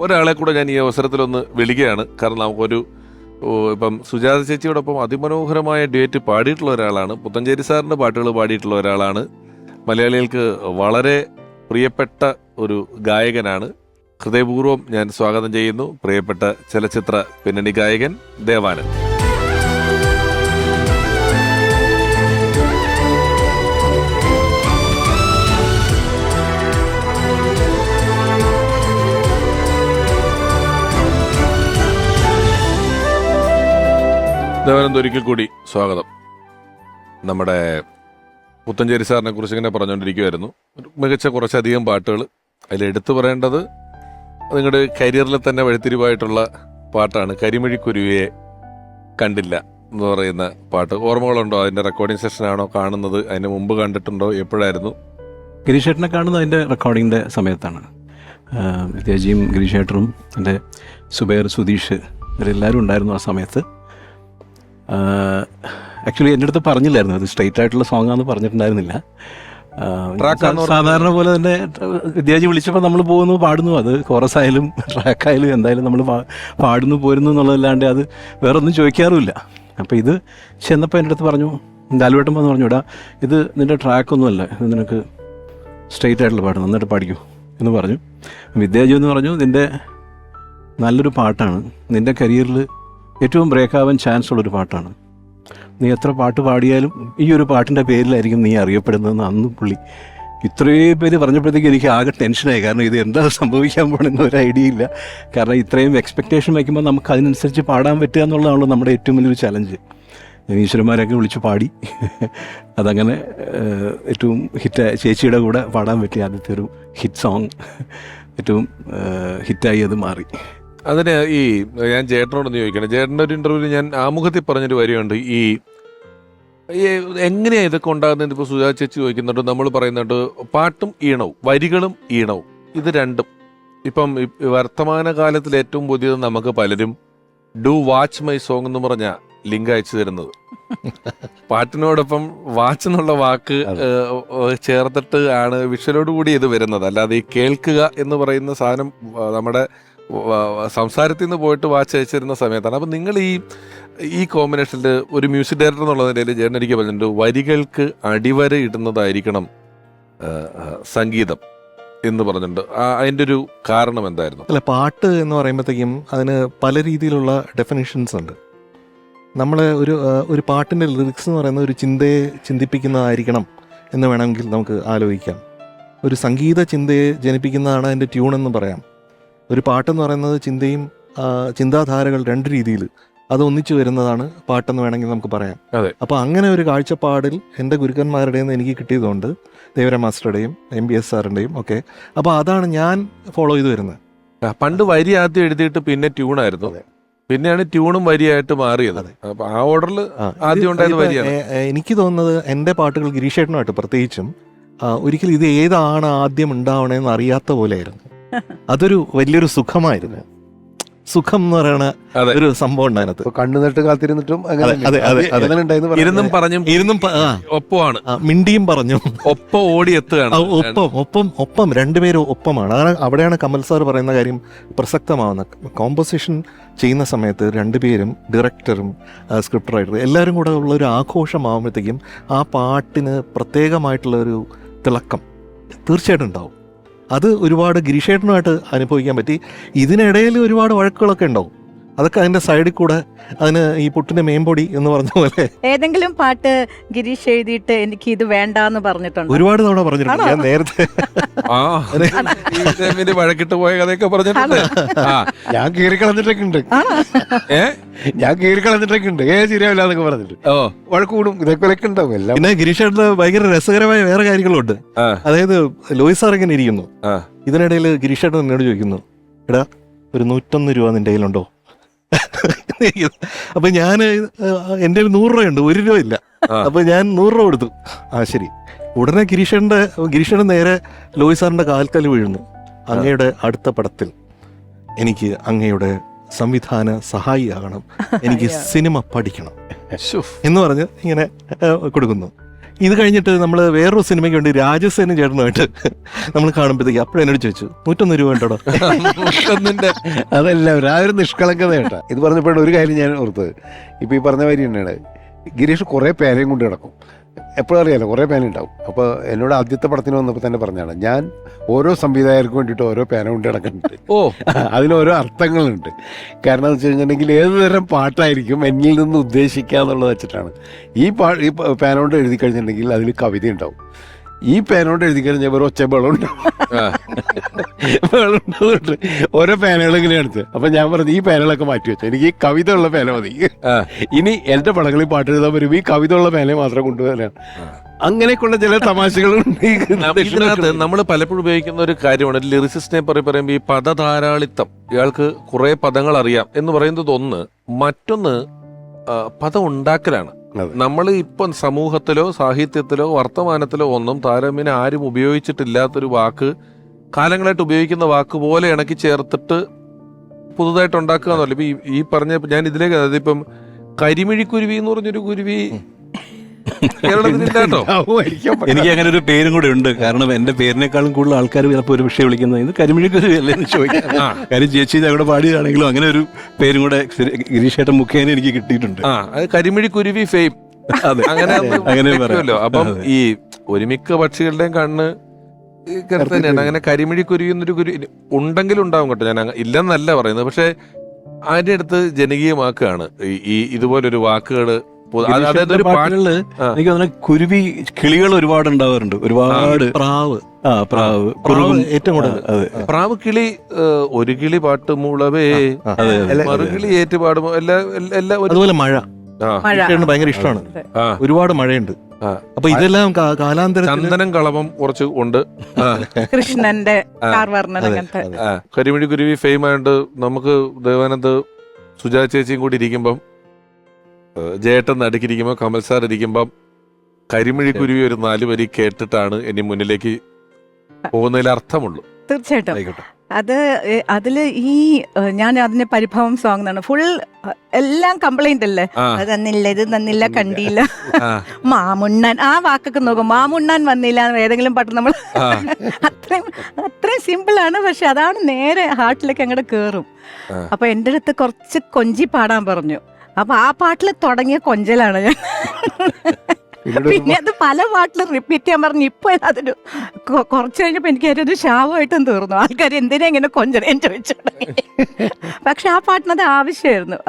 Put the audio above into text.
ഒരാളെ കൂടെ ഞാൻ ഈ അവസരത്തിലൊന്ന് വിളിക്കുകയാണ്. കാരണം നമുക്കൊരു ഇപ്പം സുജാത ചേച്ചിയോടൊപ്പം അതിമനോഹരമായ ഡ്യുവറ്റ് പാടിയിട്ടുള്ള ഒരാളാണ്. പുത്തഞ്ചേരി സാറിന്റെ പാട്ടുകൾ പാടിയിട്ടുള്ള ഒരാളാണ്. മലയാളികൾക്ക് വളരെ പ്രിയപ്പെട്ട ഒരു ഗായകനാണ്. ഹൃദയപൂർവം ഞാൻ സ്വാഗതം ചെയ്യുന്നു. പ്രിയപ്പെട്ട ചലച്ചിത്ര പിന്നണി ഗായകൻ ദേവാനന്ദ്. ദേവാനന്ദ് ഒരിക്കൽ കൂടി സ്വാഗതം. നമ്മുടെ പുത്തഞ്ചേരി സാറിനെ കുറിച്ച് ഇങ്ങനെ പറഞ്ഞുകൊണ്ടിരിക്കുമായിരുന്നു മികച്ച കുറച്ചധികം പാട്ടുകൾ അതിൽ എടുത്തു പറയേണ്ടത് നിങ്ങളുടെ കരിയറിൽ തന്നെ വഴിത്തിരിവായിട്ടുള്ള പാട്ടാണ് കരിമിഴിക്കുരുവിയെ കണ്ടില്ല എന്ന് പറയുന്ന പാട്ട്. ഓർമ്മകളുണ്ടോ? അതിന്റെ റെക്കോർഡിംഗ് സെഷനാണോ കാണുന്നത്? അതിന് മുമ്പ് കണ്ടിട്ടുണ്ടോ? എപ്പോഴായിരുന്നു? ഗിരീഷേട്ടനെ കാണുന്നത് അതിന്റെ റെക്കോർഡിങ്ങിന്റെ സമയത്താണ്. വിദ്യാജിയും ഗിരീഷേട്ടറും എന്റെ സുബൈർ സുധീഷ് ഇവരെല്ലാവരും ഉണ്ടായിരുന്നു ആ സമയത്ത്. ആക്ച്വലി എന്റെ അടുത്ത് പറഞ്ഞില്ലായിരുന്നു. അത് സ്ട്രെയിറ്റ് ആയിട്ടുള്ള സോങ് ആണെന്ന് പറഞ്ഞിട്ടുണ്ടായിരുന്നില്ല. സാധാരണ പോലെ തന്നെ വിദ്യാജി വിളിച്ചപ്പോൾ നമ്മൾ പോകുന്നു പാടുന്നു. അത് കോറസ് ആയാലും ട്രാക്ക് ആയാലും എന്തായാലും നമ്മൾ പാടുന്നു പോരുന്നു എന്നുള്ളതല്ലാണ്ട് അത് വേറെ ഒന്നും ചോദിക്കാറുമില്ല. അപ്പോൾ ഇത് ചെന്നപ്പോൾ എന്റെ അടുത്ത് പറഞ്ഞു ലാലുവേട്ടൻ വന്ന് പറഞ്ഞു ഇടാ ഇത് നിന്റെ ട്രാക്കൊന്നുമല്ല ഇത് നിനക്ക് സ്ട്രെയിറ്റ് ആയിട്ടുള്ള പാട്ട് നന്നായിട്ട് പാടിക്കൂ. എന്ന് പറഞ്ഞു. വിദ്യാജി എന്ന് പറഞ്ഞു നിന്റെ നല്ലൊരു പാട്ടാണ്. നിന്റെ കരിയറിൽ ഏറ്റവും ബ്രേക്ക് ആവാൻ ചാൻസ് ഉള്ളൊരു പാട്ടാണ്. നീ എത്ര പാട്ട് പാടിയാലും ഈ ഒരു പാട്ടിന്റെ പേരിലായിരിക്കും നീ അറിയപ്പെടുന്നതെന്ന് അന്ന് പുള്ളി ഇത്രയും പേര് പറഞ്ഞപ്പോഴത്തേക്ക് എനിക്ക് ആകെ ടെൻഷനായി കാരണം ഇത് എന്താ സംഭവിക്കാൻ പോകണമെന്ന് ഒരു ഐഡിയ ഇല്ല. കാരണം ഇത്രയും എക്സ്പെക്റ്റേഷൻ വയ്ക്കുമ്പോൾ നമുക്ക് അതിനനുസരിച്ച് പാടാൻ പറ്റുക എന്നുള്ളതാണല്ലോ നമ്മുടെ ഏറ്റവും വലിയൊരു ചലഞ്ച് ഈശ്വരന്മാരൊക്കെ വിളിച്ച് പാടി. അതങ്ങനെ ഏറ്റവും ഹിറ്റ് ചേച്ചിയുടെ കൂടെ പാടാൻ പറ്റിയ ആദ്യത്തെ ഒരു ഹിറ്റ് സോങ് ഏറ്റവും ഹിറ്റായി അത് മാറി. അതിന് ഈ ഞാൻ ചേട്ടനോടൊന്ന് ചോദിക്കണം ചേട്ടന്റെ ഒരു ഇന്റർവ്യൂവിൽ ഞാൻ ആമുഖത്തിൽ പറഞ്ഞൊരു വരിയുണ്ട് ഈ എങ്ങനെയാണ് എങ്ങനെയാ ഇതൊക്കെ ഉണ്ടാകുന്നത് ഇപ്പോൾ സുജാ ചേച്ചി ചോദിക്കുന്നുണ്ട്. നമ്മൾ പറയുന്നുണ്ട് പാട്ടും ഈണവും വരികളും ഈണവും. ഇത് രണ്ടും. ഇപ്പം വർത്തമാന കാലത്തിൽ ഏറ്റവും പുതിയത് നമുക്ക് പലരും ഡു വാച്ച് മൈ സോങ് എന്ന് പറഞ്ഞ ലിങ്ക് അയച്ചു തരുന്നത്. പാട്ടിനോടൊപ്പം വാച്ച് എന്നുള്ള വാക്ക് ചേർത്തിട്ട് ആണ് വിഷ്വലോട് കൂടി ഇത് വരുന്നത്. അല്ലാതെ ഈ കേൾക്കുക എന്ന് പറയുന്ന സാധനം നമ്മുടെ സംസാരത്തിൽ നിന്ന് പോയിട്ട് വാച്ച് അയച്ചിരുന്ന സമയത്താണ്. അപ്പം നിങ്ങൾ ഈ ഈ കോമ്പിനേഷനിൽ ഒരു മ്യൂസിക് ഡയറക്ടർ എന്നുള്ള നിലയിൽ ജേട്ടൻ എനിക്ക് പറഞ്ഞിട്ടുണ്ട് വരികൾക്ക് അടിവര ഇടുന്നതായിരിക്കണം സംഗീതം എന്ന് പറഞ്ഞിട്ടുണ്ട്. അതിന്റെ ഒരു കാരണം എന്തായിരുന്നു? അല്ല പാട്ട് എന്ന് പറയുമ്പോഴത്തേക്കും അതിന് പല രീതിയിലുള്ള ഡെഫിനേഷൻസ് ഉണ്ട്. നമ്മൾ ഒരു ഒരു പാട്ടിന്റെ ലിറിക്സ് എന്ന് പറയുന്ന ഒരു ചിന്തയെ ചിന്തിപ്പിക്കുന്നതായിരിക്കണം എന്ന് വേണമെങ്കിൽ നമുക്ക് ആലോചിക്കാം. ഒരു സംഗീത ചിന്തയെ ജനിപ്പിക്കുന്നതാണ് അതിന്റെ ട്യൂൺ എന്ന് പറയാം. ഒരു പാട്ടെന്ന് പറയുന്നത് ചിന്തയും ചിന്താധാരകൾ രണ്ട് രീതിയിൽ അത് ഒന്നിച്ചു വരുന്നതാണ് പാട്ടെന്ന് വേണമെങ്കിൽ നമുക്ക് പറയാം. അപ്പോൾ അങ്ങനെ ഒരു കാഴ്ചപ്പാടിൽ എന്റെ ഗുരുക്കന്മാരുടെ നിന്ന് എനിക്ക് കിട്ടിയതുകൊണ്ട് ദേവര മാസ്റ്ററുടെയും എം ബി എസ് സാറിന്റെയും ഒക്കെ അപ്പോൾ അതാണ് ഞാൻ ഫോളോ ചെയ്തു വരുന്നത് പണ്ട് വരി ആദ്യം എഴുതിയിട്ട് പിന്നെ ട്യൂണായിരുന്നു. പിന്നെയാണ് ട്യൂണും വരിയായിട്ട് മാറിയത്. അപ്പൊ ആ ഓർഡറിൽ ആദ്യം ഉണ്ടായത് വരിയാണ്. എനിക്ക് തോന്നുന്നത് എന്റെ പാട്ടുകൾ ഗിരീഷേട്ടനുമായിട്ട് പ്രത്യേകിച്ചും ഒരിക്കലും ഇത് ഏതാണ് ആദ്യം ഉണ്ടാവണേന്ന് അറിയാത്ത പോലെയായിരുന്നു അതൊരു വലിയൊരു സുഖമായിരുന്നു. സുഖം എന്ന് പറയുന്ന ഒരു സംഭവം ഉണ്ട് അതിനകത്ത് ഇപ്പൊ കണ്ണു നട്ട് കാത്തിരുന്നിട്ടും ഇരുന്നും പറഞ്ഞും ഇരുന്നും ഒപ്പമാണ്. മിണ്ടിയും പറഞ്ഞു. ഒപ്പം ഓടി എത്തുകയാണ്. ഒപ്പം ഒപ്പം ഒപ്പം രണ്ടുപേരും ഒപ്പമാണ്. അതാണ് അവിടെയാണ് കമൽ സാർ പറയുന്ന കാര്യം പ്രസക്തമാവുന്നത് കോമ്പോസിഷൻ ചെയ്യുന്ന സമയത്ത് രണ്ടുപേരും ഡയറക്ടറും സ്ക്രിപ്റ്റ് റൈറ്ററും എല്ലാവരും കൂടെ ഉള്ള ഒരു ആഘോഷമാകുമ്പോഴത്തേക്കും ആ പാട്ടിന് പ്രത്യേകമായിട്ടുള്ള ഒരു തിളക്കം തീർച്ചയായിട്ടും ഉണ്ടാവും. അത് ഒരുപാട് ഗിരീഷേട്ടനുമായിട്ട് അനുഭവിക്കാൻ പറ്റി. ഇതിനിടയിൽ ഒരുപാട് വഴക്കുകളൊക്കെ ഉണ്ടാവും. അതൊക്കെ അതിന്റെ സൈഡിൽ കൂടെ അതിന് ഈ പുട്ടിന്റെ മേമ്പൊടി എന്ന് പറഞ്ഞ പോലെ. ഏതെങ്കിലും പാട്ട് ഗിരീഷ് എഴുതിയിട്ട് എനിക്ക് ഇത് വേണ്ടാന്ന് പറഞ്ഞിട്ടുണ്ട്? ഒരുപാട് തവണ പറഞ്ഞിട്ടുണ്ട്. ഞാൻ നേരത്തെ ആ ഈ ഇവർ വഴക്കിട്ട് പോയ കഥയൊക്കെ പറഞ്ഞിട്ടുണ്ട്. ആ. ഞാൻ കീറി കളഞ്ഞിട്ടൊക്കെ ഉണ്ട് ഏ? ഞാൻ കീറി കളഞ്ഞിട്ടൊക്കെ ഉണ്ട് ഏ ശരിയാവില്ല എന്നൊക്കെ പറഞ്ഞിട്ട് ഓ. വഴക്ക് കൂടും ഇതൊക്കെ ഉണ്ടാവും എല്ലാം. പിന്നെ ഗിരീഷേട്ടന് ഭയങ്കര രസകരമായ വേറെ കാര്യങ്ങളുണ്ട്. അതായത് ലോയിസ് സാർ ഇങ്ങനെ ഇരിക്കുന്നു. ഇതിനിടയിൽ ഗിരീഷേട്ടൻ എന്നോട് ചോദിക്കുന്നു എടാ ഒരു നൂറ്റൊന്ന് രൂപ നിന്റെ കയ്യിലുണ്ടോ? അപ്പൊ ഞാൻ എന്റെ ഒരു നൂറ് രൂപയുണ്ട് ഒരു രൂപ ഇല്ല. അപ്പൊ ഞാൻ നൂറ് രൂപ കൊടുത്തു. ആ ശരി. ഉടനെ ഗിരീഷന്റെ ഗിരീഷേട്ടൻ നേരെ ലോയിസ് സാറിന്റെ കാൽക്കൽ വീഴുന്നു. അങ്ങയുടെ അടുത്ത പടത്തിൽ എനിക്ക് അങ്ങയുടെ സംവിധാന സഹായിയാകണം. എനിക്ക് സിനിമ പഠിക്കണം. എന്ന് പറഞ്ഞ് ഇങ്ങനെ കൊടുക്കുന്നു. ഇത് കഴിഞ്ഞിട്ട് നമ്മൾ വേറൊരു സിനിമയ്ക്ക് വേണ്ടി രാജസേന ചേട്ടനുമായിട്ട് നമ്മൾ കാണുമ്പോഴത്തേക്ക് അപ്പോഴും എന്നോട് ചോദിച്ചു നൂറ്റൊന്ന് രൂപ ഉണ്ടോ അതെല്ലാം ആ ഒരു നിഷ്കളങ്കത കേട്ടോ ഇത് പറഞ്ഞപ്പോഴാണ് ഒരു കാര്യം ഞാൻ ഓർത്തത്. ഇപ്പൊ ഈ പറഞ്ഞ കാര്യം തന്നെയാണ്. ഗിരീഷ് കുറേ പേരെയും കൊണ്ട് കിടക്കും എപ്പോഴും അറിയാലോ കുറേ പേന ഉണ്ടാവും. അപ്പോൾ എന്നോട് ആദ്യത്തെ പടത്തിന് വന്നപ്പോൾ തന്നെ പറഞ്ഞാണ് ഞാൻ ഓരോ സംവിധായകർക്ക് വേണ്ടിയിട്ട് ഓരോ പേന കൊണ്ട് കിടക്കുന്നുണ്ട് ഓ. അതിന് ഓരോ അർത്ഥങ്ങളുണ്ട്. കാരണം എന്ന് വെച്ച് കഴിഞ്ഞിട്ടുണ്ടെങ്കിൽ ഏത് തരം പാട്ടായിരിക്കും എന്നിൽ നിന്ന് ഉദ്ദേശിക്കുക എന്നുള്ളത് വെച്ചിട്ടാണ്. ഈ പാ ഈ പേന കൊണ്ട് എഴുതി കഴിഞ്ഞിട്ടുണ്ടെങ്കിൽ അതിൽ കവിത ഉണ്ടാവും. ഈ പേനോട്ട് എഴുതി കഴിഞ്ഞാൽ വെറും ഒച്ച ഉണ്ടാവുന്നുണ്ട്. ഓരോ പേനകൾ ഇങ്ങനെ എടുത്ത്. അപ്പൊ ഞാൻ പറഞ്ഞു ഈ പേനകളൊക്കെ മാറ്റി വെച്ചു. എനിക്ക് ഈ കവിത ഉള്ള പേന മതി. ഇനി എന്റെ പടങ്ങളിൽ പാട്ട് എഴുതാൻ വരും ഈ കവിത ഉള്ള പേന മാത്രം കൊണ്ടുവരാൻ അങ്ങനെയൊക്കെയുള്ള ചില തമാശകളുണ്ട് ഇതിനകത്ത്. നമ്മൾ പലപ്പോഴും ഉപയോഗിക്കുന്ന ഒരു കാര്യമാണ്. ലിറിസിസ്റ്റിനെ പറയും പറയുമ്പോൾ ഈ പദധാരാളിത്തം. ഇയാൾക്ക് കുറെ പദങ്ങൾ അറിയാം. എന്ന് പറയുന്നത് ഒന്ന് മറ്റൊന്ന് പദം ഉണ്ടാക്കലാണ്. നമ്മൾ ഇപ്പം സമൂഹത്തിലോ സാഹിത്യത്തിലോ വർത്തമാനത്തിലോ ഒന്നും താരമിനെ ആരും ഉപയോഗിച്ചിട്ടില്ലാത്തൊരു വാക്ക് കാലങ്ങളായിട്ട് ഉപയോഗിക്കുന്ന വാക്ക് പോലെ ഇണക്കി ചേർത്തിട്ട് പുതുതായിട്ട് ഉണ്ടാക്കുക എന്നല്ല. ഇപ്പം ഈ- ഈ പറഞ്ഞ ഞാൻ ഇതിലേക്ക് അതായത് ഇപ്പം കരിമിഴിക്കുരുവി എന്ന് പറഞ്ഞൊരു കുരുവി എനിക്ക് അങ്ങനെ ഒരു പേരും കൂടെ ഉണ്ട്. കാരണം എന്റെ പേരിനേക്കാളും കൂടുതൽ ആൾക്കാർ ചിലപ്പോൾ ഒരു വിഷയം വിളിക്കുന്നത്. ഇത് കരിമിഴിക്കൊരു അല്ലേ എന്ന് ചോദിക്കാം കാര്യം ചേച്ചി ഞങ്ങളുടെ പാടിയതാണെങ്കിലും അങ്ങനെ ഒരു പേരും കൂടെ ഗിരീഷേട്ടൻ മുഖേന എനിക്ക് കിട്ടിയിട്ടുണ്ട്. ആ അത് കരിമിഴിക്കുരുവി ഫെയിം. അതെ. അങ്ങനെ അങ്ങനെ. അപ്പം ഈ ഒരുമിക്ക പക്ഷികളുടെയും കണ്ണ് തന്നെയാണ്. അങ്ങനെ കരിമിഴി എന്നൊരു കുരു ഉണ്ടെങ്കിലും ഉണ്ടാവും കേട്ടോ. ഞാൻ ഇല്ലെന്നല്ല പറയുന്നത്. പക്ഷെ അതിന്റെ അടുത്ത് ജനകീയമാക്കുകയാണ്? വാക്കാണ് ഈ ഇതുപോലൊരു വാക്കുകൾ അതായത് ഒരു പാട്ട് എനിക്ക് അതിനെ കുരുവി കിളികൾ ഒരുപാട് ഉണ്ടാവാറുണ്ട്. ഒരുപാട് പ്രാവ്. ആ പ്രാവ്. പ്രാവ്. ഏറ്റവും കൂടുതൽ. പ്രാവ് കിളി ഒരു കിളി പാട്ട് മൂളവേ. മറുകിളി ഏറ്റുപാടുമോ എല്ലാ എല്ലാ- അതുപോലെ മഴ. ആ, മഴ. ചേട്ടന് ഭയങ്കര ഇഷ്ടമാണ്. ഒരുപാട് മഴയുണ്ട്. അപ്പൊ ഇതെല്ലാം കാലാന്തര ചന്ദനം കളവം കുറച്ച് ഉണ്ട്. കൃഷ്ണന്റെ കരിമിഴി കുരുവി ഫെയിം ആയതുകൊണ്ട് നമുക്ക് ദേവാനന്ദ് സുജാ ചേച്ചിയും കൂടി ഇരിക്കുമ്പം ഏഹ്, ജയേട്ടൻ നടുക്കിരിക്കുമ്പോൾ കമൽ സാർ ഇരിക്കുമ്പം കരിമിഴി കുരുവി ഒരു നാല് വരി കേട്ടിട്ടാണ് ഇനി മുന്നിലേക്ക് പോകുന്നതിൽ അർത്ഥമുള്ളൂ. തീർച്ചയായിട്ടും. അത് അതിൽ അതിൽ ഈ ഞാൻ അതിന്റെ പരിഭവം സോങ് എന്നാണ് ഫുൾ എല്ലാം കംപ്ലൈന്റ് അല്ലേ? അത് തന്നില്ല ഇത് തന്നില്ല കണ്ടില്ല. മാമുണ്ണാൻ ആ വാക്കൊക്കെ നോക്കും. മാമുണ്ണാൻ വന്നില്ല ഏതെങ്കിലും പാട്ട് നമ്മൾ. അത്രയും അത്രയും സിമ്പിൾ ആണ്. പക്ഷെ അതാണ് നേരെ ഹാർട്ടിലേക്ക് അങ്ങോട്ട് കേറും. അപ്പൊ എന്റെ അടുത്ത് കുറച്ച് കൊഞ്ചി പാടാൻ പറഞ്ഞു. അപ്പൊ ആ പാട്ടിൽ തുടങ്ങിയ കൊഞ്ചലാണ് ഞാൻ. പിന്നെ അത് പല പാട്ടിലും റിപ്പീറ്റ് ചെയ്യാൻ പറഞ്ഞു ഇപ്പൊ അതൊരു കുറച്ച് കഴിഞ്ഞപ്പോ എനിക്ക് അതിനൊരു ശാപമായിട്ടും തീർന്നു. ആൾക്കാർ എന്തിനാ ഇങ്ങനെ കൊഞ്ചനെ ചോദിച്ചു പക്ഷെ ആ പാട്ടിനത് ആവശ്യമായിരുന്നു.